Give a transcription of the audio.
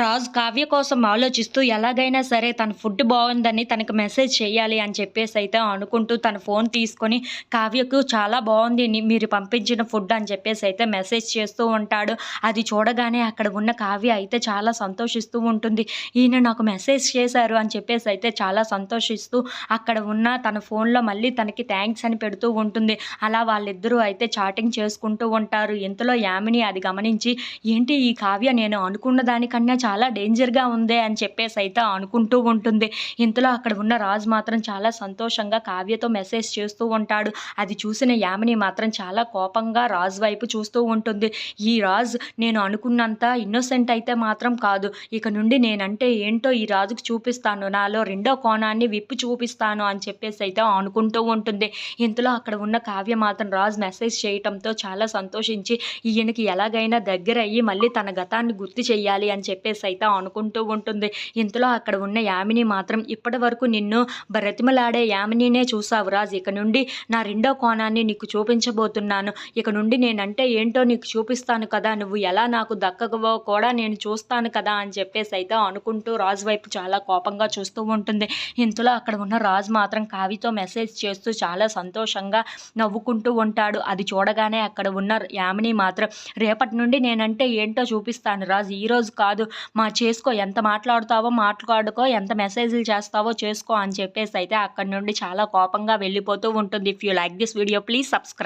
రాజు కావ్య కోసం ఆలోచిస్తూ ఎలాగైనా సరే తన ఫుడ్ బాగుందని తనకు మెసేజ్ చేయాలి అని చెప్పేసి అయితే అనుకుంటూ తన ఫోన్ తీసుకొని కావ్యకు చాలా బాగుంది మీరు పంపించిన ఫుడ్ అని చెప్పేసి అయితే మెసేజ్ చేస్తూ ఉంటాడు. అది చూడగానే అక్కడ ఉన్న కావ్య అయితే చాలా సంతోషిస్తూ ఉంటుంది. ఈయన నాకు మెసేజ్ చేశారు అని చెప్పేసి అయితే చాలా సంతోషిస్తూ అక్కడ ఉన్న తన ఫోన్లో మళ్ళీ తనకి థ్యాంక్స్ అని పెడుతూ ఉంటుంది. అలా వాళ్ళిద్దరూ అయితే చాటింగ్ చేసుకుంటూ ఉంటారు. ఇంతలో యామిని అది గమనించి ఏంటి ఈ కావ్య నేను అనుకున్న దానికన్నా చాలా డేంజర్గా ఉంది అని చెప్పేసి అయితే అనుకుంటూ ఉంటుంది. ఇంతలో అక్కడ ఉన్న రాజు మాత్రం చాలా సంతోషంగా కావ్యతో మెసేజ్ చేస్తూ ఉంటాడు. అది చూసిన యామిని మాత్రం చాలా కోపంగా రాజు వైపు చూస్తూ ఉంటుంది. ఈ రాజు నేను అనుకున్నంత ఇన్నోసెంట్ అయితే మాత్రం కాదు. ఇక నుండి నేనంటే ఏంటో ఈ రాజుకు చూపిస్తాను. నాలో రెండో కోణాన్ని విప్పి చూపిస్తాను అని చెప్పేసి అయితే అనుకుంటూ ఉంటుంది. ఇంతలో అక్కడ ఉన్న కావ్య మాత్రం రాజు మెసేజ్ చేయటంతో చాలా సంతోషించి ఈయనకి ఎలాగైనా దగ్గర అయ్యి మళ్ళీ తన గతాన్ని గుర్తు చెయ్యాలి అని చెప్పి చెప్పేసి అయితే అనుకుంటూ ఉంటుంది. ఇంతలో అక్కడ ఉన్న యామిని మాత్రం ఇప్పటి వరకు నిన్ను బ్రతిమలాడే యామినినే చూసావు రాజు. ఇక నుండి నా రెండో కోణాన్ని నీకు చూపించబోతున్నాను. ఇక నుండి నేనంటే ఏంటో నీకు చూపిస్తాను కదా. నువ్వు ఎలా నాకు దక్కగవో కూడా నేను చూస్తాను కదా అని చెప్పేసి అయితే అనుకుంటూ రాజు వైపు చాలా కోపంగా చూస్తూ ఉంటుంది. ఇంతలో అక్కడ ఉన్న రాజు మాత్రం కావితో మెసేజ్ చేస్తూ చాలా సంతోషంగా నవ్వుకుంటూ ఉంటాడు. అది చూడగానే అక్కడ ఉన్న యామిని మాత్రం రేపటి నుండి నేనంటే ఏంటో చూపిస్తాను రాజు. ఈరోజు కాదు మా చేసుకో ఎంత మాట్లాడుతావో మాట్లాడుకో ఎంత మెసేజ్లు చేస్తావో చేసుకో అని చెప్పేసి అయితే అక్కడ నుండి చాలా కోపంగా వెళ్ళిపోతూ ఉంటుంది. If you like this video please subscribe